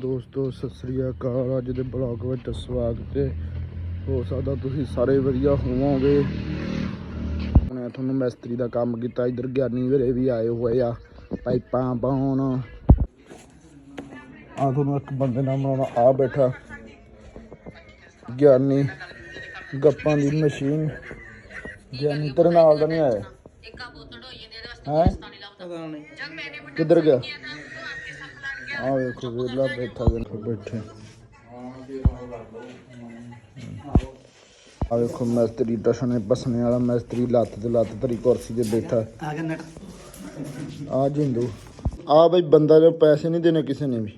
ਦੋਸਤੋ ਸਤਿ ਸ੍ਰੀ ਅਕਾਲ। ਅੱਜ ਦੇ ਬਲੌਗ ਵਿੱਚ ਸਵਾਗਤ ਹੈ। ਹੋ ਸਕਦਾ ਤੁਸੀਂ ਸਾਰੇ ਵਧੀਆ ਹੋਵੋਗੇ। ਮੈਂ ਤੁਹਾਨੂੰ ਮਿਸਤਰੀ ਦਾ ਕੰਮ ਕੀਤਾ। ਇਧਰ ਗਿਆਨੀ ਵੀਰੇ ਵੀ ਆਏ ਹੋਏ ਆ। ਪਾਈਪਾਂ ਪਾਉਣ। ਆ ਤੁਹਾਨੂੰ ਇੱਕ ਬੰਦੇ ਨਾਲ ਬਣਾਉਣਾ ਆ ਬੈਠਾ ਗਿਆਨੀ। ਗੱਪਾਂ ਦੀ ਮਸ਼ੀਨ। ਗਿਆਨੀ ਤੇਰੇ ਨਾਲ ਦਾ ਨਹੀਂ ਆਇਆ। ਹੈ? ਪਤਾ ਨਹੀਂ। ਕਿੱਧਰ ਗਿਆ? ਆ ਵੇਖੋ ਵੇਲਾ ਬੈਠਾ ਵੇਖੋ ਬੈਠੇ। ਆ ਵੇਖੋ ਮਿਸਤਰੀ ਟਸਣੇ ਪਸਣੇ ਵਾਲਾ ਮਿਸਤਰੀ ਲੱਤ ਤੇ ਲੱਤ ਧਰੀ ਕੁਰਸੀ ਤੇ ਬੈਠਾ। ਆ ਗਿਆ ਨਟ। ਆ ਜਿੰਦੂ ਆ ਬਈ ਬੰਦਾ ਜੋ ਪੈਸੇ ਨਹੀਂ ਦੇਣੇ ਕਿਸੇ ਨੇ ਵੀ।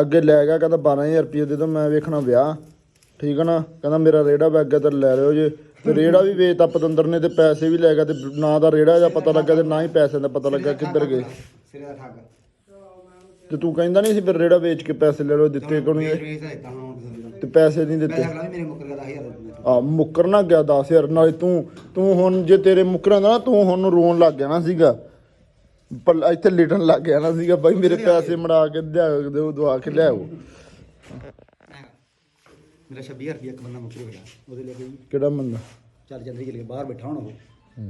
ਅੱਗੇ ਲੈ ਗਿਆ ਕਹਿੰਦਾ 12000 ਰੁਪਏ ਦੇ ਦੋ ਮੈਂ ਵੇਖਣਾ ਵਿਆਹ। ਠੀਕ ਹੈ ਨਾ? ਕਹਿੰਦਾ ਮੇਰਾ ਰੇੜਾ ਵਗ ਗਿਆ ਤੇ ਲੈ ਲਿਓ ਜੇ। ਤੇ ਰੇੜਾ ਵੀ ਵੇਚਤਾ ਪਤੰਦਰ ਨੇ ਤੇ ਪੈਸੇ ਵੀ ਲੈ ਗਿਆ ਤੇ ਨਾ ਦਾ ਰੇੜਾ ਦਾ ਪਤਾ ਲੱਗਾ ਤੇ ਨਾ ਹੀ ਪੈਸੇ ਦਾ ਪਤਾ ਲੱਗਾ ਕਿੱਧਰ ਗਏ। ਸਿਰੇ ਦਾ ਠੱਗ। ਤੇ ਤੂੰ ਕਹਿੰਦਾ ਨਹੀਂ ਸੀ ਫਿਰ ਰੇੜਾ ਵੇਚ ਕੇ ਪੈਸੇ ਲੈ ਲਓ ਦਿੱਤੇ ਕਿਉਂ ਨਹੀਂ ਕਿਸੇ ਨੂੰ ਤੇ ਪੈਸੇ ਨਹੀਂ ਦਿੱਤੇ। ਪੈਸੇ ਅਗਲਾ ਵੀ ਮੇਰੇ ਮੁੱਕਰ ਗਿਆ 10000 ਰੁਪਏ ਆ ਮੁੱਕਰ ਨਾ ਗਿਆ 10000 ਨਾਲੇ ਤੂੰ ਤੂੰ ਹੁਣ ਜੇ ਤੇਰੇ ਮੁੱਕਰਾਂ ਦਾ ਨਾ ਤੂੰ ਹੁਣ ਰੋਣ ਲੱਗ ਗਿਆ ਨਾ ਸੀਗਾ। ਪਰ ਇੱਥੇ ਲਿਟਣ ਲੱਗ ਗਿਆ ਨਾ ਸੀਗਾ ਬਾਈ ਮੇਰੇ ਪੈਸੇ ਮੜਾ ਕੇ ਦਿਓ ਦਿਓ ਦਵਾ ਕੇ ਲਿਆਓ। ਮੇਰਾ 26000 ਰੁਪਏ ਇੱਕ ਬੰਦਾ ਮੁੱਕਰ ਗਿਆ ਉਹਦੇ ਲੈ ਕੇ ਜੀ ਕਿਹੜਾ ਬੰਦਾ? ਚੱਲ ਜਲਦੀ ਚਲ ਬਾਹਰ ਬੈਠਾ ਹੁਣ ਉਹ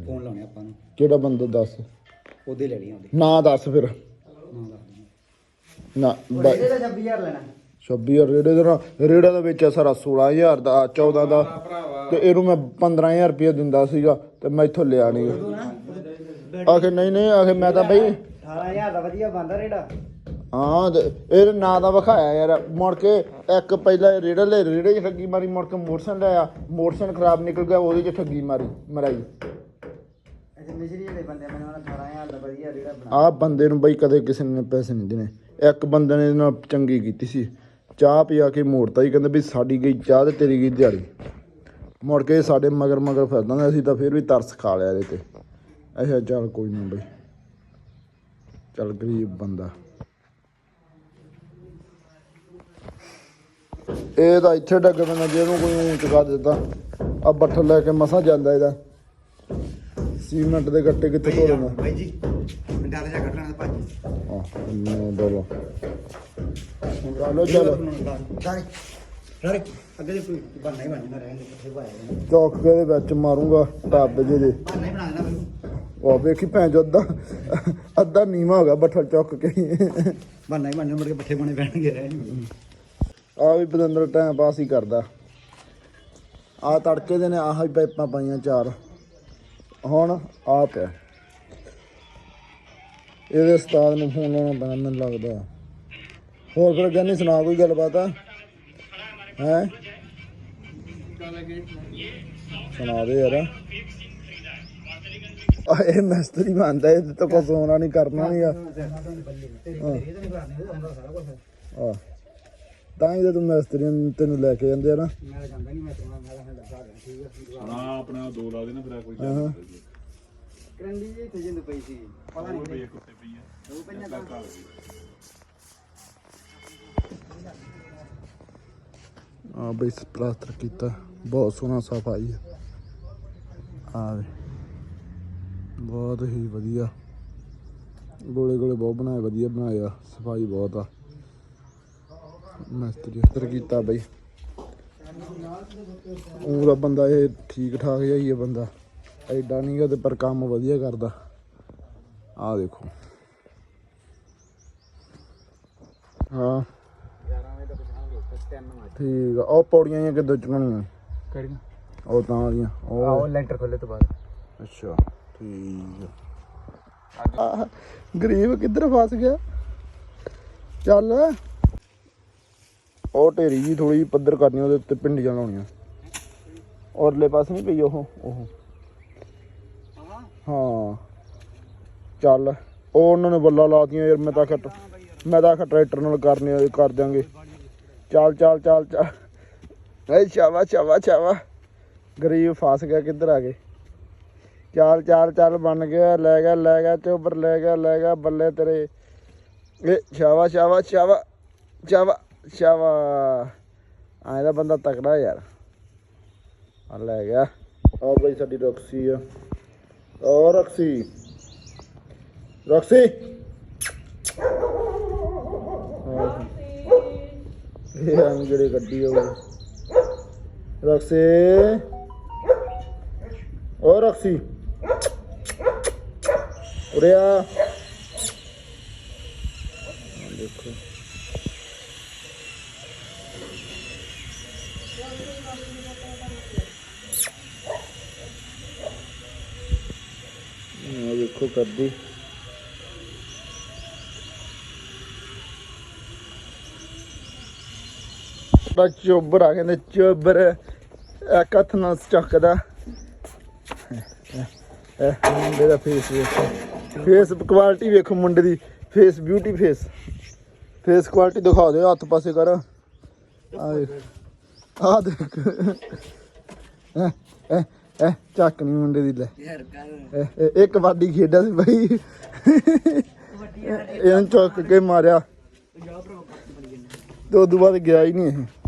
ਫੋਨ ਲਾਉਣੇ ਆਪਾਂ ਨੂੰ। ਕਿਹੜਾ ਬੰਦਾ ਦੱਸ? ਉਹਦੇ ਲੈਣੀ ਉਹਦੇ ਨਾ ਦੱਸ ਫਿਰ। ਨਾ ਦੱਸ। ਨਾ ਬਾਈ ਇਹਦਾ 26000 ਲੈਣਾ। 26000 ਰੇੜੇ ਦਾ ਨਾ- ਰੇੜਾ ਦਾ ਵੇਚਿਆ ਸਾਰਾ 16000 ਦਾ 14 ਦਾ। ਤੇ ਇਹਨੂੰ ਮੈਂ 15000 ਰੁਪਏ ਦਿੰਦਾ ਸੀਗਾ ਤੇ ਮੈਂ ਇੱਥੋਂ ਲਿਆ ਨਹੀਂ ਆਖੇ ਨਹੀਂ ਨਹੀਂ ਆਖੇ ਮੈਂ ਤਾਂ ਬਈ 18000 ਦਾ ਵਧੀਆ ਬੰਦਾ ਰੇੜਾ ਹਾਂ ਤੇ ਇਹਦੇ ਨਾਂ ਦਾ ਵਿਖਾਇਆ ਯਾਰ ਮੁੜ ਕੇ ਇੱਕ ਪਹਿਲਾਂ ਰੇੜਾ ਲੈ ਰੇੜੇ 'ਚ ਠੱਗੀ ਮਾਰੀ ਮੁੜ ਕੇ ਮੋਟਰਸਾਈਕਲ ਲਿਆ ਮੋਟਰਸਾਈਕਲ ਖਰਾਬ ਨਿਕਲ ਗਿਆ ਉਹਦੇ 'ਚ ਠੱਗੀ ਮਾਰੀ ਮਰਾਈ। ਅੱਛਾ ਮਿਸਰੀ ਵਾਲੇ ਬੰਦੇ ਮੈਨੂੰ 18000 ਦਾ ਵਧੀਆ ਰੇੜਾ ਬਣਾ। ਆਹ ਬੰਦੇ ਨੂੰ ਬਈ ਕਦੇ ਕਿਸੇ ਨੇ ਪੈਸੇ ਨਹੀਂ ਦੇਣੇ। ਇੱਕ ਬੰਦੇ ਨੇ ਇਹਦੇ ਨਾਲ ਚੰਗੀ ਕੀਤੀ ਸੀ। ਚਾਹ ਪਿਆ ਕੇ ਮੋੜਤਾ ਹੀ ਕਹਿੰਦੇ ਵੀ ਸਾਡੀ ਗਈ ਚਾਹ ਤੇ ਤੇਰੀ ਗਈ ਦਿਹਾੜੀ। ਮੁੜ ਕੇ ਸਾਡੇ ਮਗਰ ਮਗਰ ਫਿਰਦਾ ਹੁੰਦਾ ਅਸੀਂ ਤਾਂ ਫਿਰ ਵੀ ਤਰਸ ਖਾ ਲਿਆ ਇਹਦੇ ਤੇ। ਅੱਛਾ ਚੱਲ ਕੋਈ ਨਹੀਂ ਬਈ। ਚੱਲ ਗਰੀਬ ਬੰਦਾ। ਇਹ ਤਾਂ ਇੱਥੇ ਡੱਗ ਪੈਂਦਾ ਜੇ ਇਹਨੂੰ ਕੋਈ ਊਂ ਚੁਕਾ ਦਿੱਤਾ ਆ ਬੱਠਲ ਲੈ ਕੇ ਮਸਾ ਜਾਂਦਾ ਇਹਦਾ। ਸੀਮੈਂਟ ਦੇ ਗੱਟੇ ਕਿੱਥੇ ਢੋਲਣਾ ਬਾਈ ਜੀ। ਡਾਲੇ ਜਾ ਕੱਢ ਲੈਣਾ ਭਾਜੀ। ਆਹ ਨੋ ਡੋਲੋ ਚਲੋ। ਚਲੋ ਸਾਰੇ ਸਾਰੇ ਅੱਗੇ ਦੇ ਕੋਈ ਬੰਨਾ ਹੀ ਬਣਨਾ ਰਹਿਣਗੇ ਕਿੱਥੇ ਭਾਇਆ ਚੌਕ ਕੇ ਦੇ ਵਿੱਚ ਮਾਰੂੰਗਾ ਢਾਬੇ ਜਿਹੇ ਦੇ ਬੰਨਾ ਹੀ ਬਣਾ ਦੇਣਾ ਮੈਨੂੰ ਉਹ ਵੇਖੀ ਭੈਣ ਚੋ ਅੱਧਾ ਅੱਧਾ ਨੀਵਾ ਹੋ ਗਿਆ ਬੱਠਲ ਚੁੱਕ ਕੇ। ਬੰਨਾ ਹੀ ਬਣਨਾ ਮੁੜ ਕੇ ਪੱਠੇ ਬਣੇ ਪੈਣਗੇ ਰਹਿਣਗੇ ਆ ਵੀ ਬਦੰਦਰ ਟਾਈਮ ਪਾਸ ਹੀ ਕਰਦਾ। ਆ ਤੜਕੇ ਦੇ ਨੇ ਆਹ ਹੀ ਪਾਈਪਾਂ ਪਾਈਆਂ ਚਾਰ। ਹੁਣ ਆ ਪਿਆ। ਇਹਦੇ ਉਸਤਾਦ ਨੂੰ ਫੋਨ ਲਾਉਣਾ ਪੈਣਾ ਮੈਨੂੰ ਲੱਗਦਾ। ਹੋਰ ਫਿਰ ਕਹਿੰਦੀ ਸੁਣਾ ਕੋਈ ਗੱਲਬਾਤ? ਆ ਹੈ? ਸੁਣਾ ਦੇ ਯਾਰ। ਆ ਇਹ ਮਿਸਤਰੀ ਮੰਨਦਾ ਇਹ ਤਾਂ ਕੋਈ ਸੋਨਾ ਨਹੀਂ ਕਰਨਾ ਨਹੀਂ ਆ। ਆ ਤਾਂ ਹੀ ਤਾਂ ਤੂੰ ਮਿਸਤਰੀ ਨੂੰ ਤੈਨੂੰ ਲੈ ਕੇ ਜਾਂਦੇ ਆ ਨਾ। ਮੈਂ ਜਾਂਦਾ ਨਹੀਂ ਮੈਂ ਤੁਹਾਨੂੰ ਮੈਂ ਹੈ ਆਪਣਾ ਦੋ ਲਾ ਦੇਣਾ ਫਿਰ ਕੋਈ ਹਾਂ। ਕਰੰਡੀ ਜੀ ਤੇ ਜਿੰਦ ਪਈ ਸੀ ਪਤਾ ਨਹੀਂ ਰੁਪਏ ਕੁੱਤੇ ਪਈ ਆ। ਉਹ ਪੰਜਾਂ ਦਾ ਆ ਬਈ ਪਲਾਸਟਰ ਕੀਤਾ। ਬਹੁਤ ਸੋਹਣਾ ਸਫ਼ਾਈ ਆ ਆ ਵੇ। ਬਹੁਤ ਹੀ ਵਧੀਆ। ਗੋਲੇ ਗੋਲੇ ਬਹੁਤ ਬਣਾਏ ਵਧੀਆ ਬਣਾਇਆ। ਸਫ਼ਾਈ ਬਹੁਤ ਆ। ਮਿਸਤਰੀ ਅਸਤਰ ਕੀਤਾ ਬਈ। ਉਹਦਾ ਬੰਦਾ ਇਹ ਠੀਕ ਠਾਕ ਜਿਹਾ ਹੀ ਹੈ ਬੰਦਾ। ਐਡਾ ਨਹੀਂਗਾ ਤੇ ਪਰ ਕੰਮ ਵਧੀਆ ਕਰਦਾ। ਆ ਦੇਖੋ। ਹਾਂ। 11 ਵਜੇ ਤੱਕ ਪਹੁੰਚਾਂਗੇ ਤਿੰਨ ਵਜੇ ਠੀਕ ਆ। ਉਹ ਪੌੜੀਆਂ ਜਾਂ ਕਿੱਦਾਂ ਚੁਣਨੀਆਂ ਕਿਹੜੀਆਂ? ਉਹ ਤਾਂ ਵਾਲੀਆਂ। ਉਹ ਲੈਂਟਰ ਖੋਲੇ ਤੋਂ ਬਾਅਦ। ਅੱਛਾ ਠੀਕ ਆ। ਗਰੀਬ ਕਿੱਧਰ ਫਸ ਗਿਆ? ਚੱਲ। ਉਹ ਢੇਰੀ ਜੀ ਥੋੜੀ ਪੱਧਰ ਕਰਨੀ ਉਹਦੇ ਉੱਤੇ ਪਿੰਡੀਆਂ ਲਾਉਣੀਆਂ। ਔਰਲੇ ਪਾਸੇ ਨਹੀਂ ਪਈ ਉਹ? ਉਹ। ਹਾਂ। ਚੱਲ, ਉਹ ਉਹਨਾਂ ਨੇ ਬੱਲਾ ਲਾਤੀਆਂ ਯਾਰ, ਮੈਂ ਤਾਂ ਖਟ ਮੈਂ ਤਾਂ ਆਖਿਆ ਟਰੈਕਟਰ ਨਾਲ ਕਰਨੇ ਕਰ ਦਿਆਂਗੇ। ਚੱਲ ਚੱਲ ਚੱਲ ਚੱਲ। ਐ ਸ਼ਾਵਾ ਸ਼ਾਵਾ ਸ਼ਾਵਾ ਗਰੀਬ ਫਸ ਗਿਆ ਕਿੱਧਰ ਆ ਗਏ? ਚੱਲ, ਚਾਲ, ਚੱਲ, ਬਣ ਗਿਆ, ਲੈ ਗਿਆ ਲੈ ਗਿਆ ਚੋਬਰ ਲੈ ਗਿਆ ਲੈ ਗਿਆ, ਬੱਲੇ ਤੇਰੇ। ਇਹ ਸ਼ਾਵਾ ਸ਼ਾਵਾ ਸ਼ਾਵਾ ਸ਼ਾਵਾ ਸ਼ਾਵਾ ਐਂ ਦਾ ਬੰਦਾ ਤਕੜਾ ਯਾਰ। ਆ ਲੈ ਗਿਆ। ਆ ਬਈ ਸਾਡੀ ਰਕਸੀ ਆ। ਔਰ ਰਕਸੀ। ਰਕਸੀ। ਇਹ ਆਂ ਜਿਹੜੇ ਗੱਡੀ ਹੋਵੇ ਰਕਸੇ। ਓ ਰਕਸੀ। ਉਰੇ ਆ। ਆਹ ਦੇਖੋ ਆ ਦੇਖੋ ਕਰਦੀ। ਬਾ ਚੋਬਰ ਆ ਕਹਿੰਦੇ ਚੋਬਰ। ਇੱਕ ਹੱਥ ਨਾਲ ਚੱਕਦਾ। ਇਹ ਮੁੰਡੇ ਦਾ ਫੇਸ ਵੇਖੋ। ਫੇਸ ਕੁਆਲਿਟੀ ਵੇਖੋ ਮੁੰਡੇ ਦੀ। Face beauty face face quality ਦਿਖਾ ਦਿਓ, ਹੱਥ ਪਾਸੇ ਕਰ। ਆ ਦੇਖ। ਆ ਦੇਖ ਇਹ ਚੱਕ ਨਹੀਂ ਮੁੰਡੇ ਦੀ ਲੈ। ਯਾਰ ਕਰ ਇਹ ਕਬੱਡੀ ਖੇਡਦਾ ਸੀ ਬਾਈ। ਇਹਨੂੰ ਚੁੱਕ ਕੇ ਮਾਰਿਆ। ਤੇ ਉਦੋਂ ਬਾਅਦ ਗਿਆ ਹੀ ਨਹੀਂ ਇਹ।